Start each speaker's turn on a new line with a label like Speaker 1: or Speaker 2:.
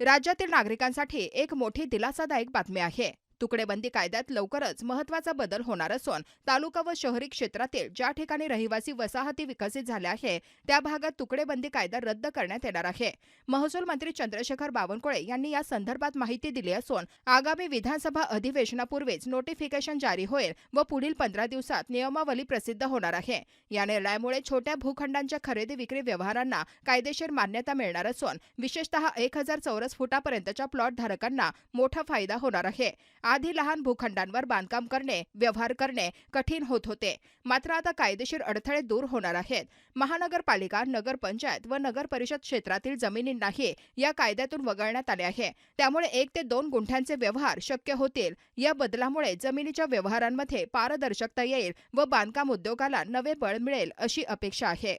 Speaker 1: राज्यातील नागरिकांसाठी एक मोठी दिलासादायक बातमी आहे. तुकडेबंदी कायद्यात लवकरच महत्त्वाचा बदल होणार असून तालुका व शहरी क्षेत्रातील ज्या ठिकाणी रहिवासी वसाहती विकसित झाल्या आहे त्या भागात तुकडेबंदी कायदा रद्द करण्यात येणार आहे. महसूल मंत्री चंद्रशेखर बावनकुळे यांनी या संदर्भात माहिती दिली असून आगामी विधानसभा अधिवेशनापूर्वीच नोटिफिकेशन जारी होईल व पुढील पंधरा दिवसात नियमावली प्रसिद्ध होणार आहे. या निर्णयामुळे छोट्या भूखंडांच्या खरेदी विक्री व्यवहारांना कायदेशीर मान्यता मिळणार असून विशेषतः एक हजार चौरस फुटापर्यंतच्या प्लॉट धारकांना मोठा फायदा होणार आहे. आधी लहान भूखंडांवर बांधकाम करणे व्यवहार करणे कठीण होत होते. मात्र आता कायदेशीर अडथळे दूर होणार आहेत. महानगरपालिका नगरपंचायत व नगर परिषद क्षेत्रातील जमिनींनाही या कायद्यातून वगळण्यात आले आहे. त्यामुळे एक ते दोन गुंठ्यांचे व्यवहार शक्य होतील. या बदलामुळे जमिनीच्या व्यवहारांमध्ये पारदर्शकता येईल व बांधकाम उद्योगाला नवे बळ मिळेल अशी अपेक्षा आहे.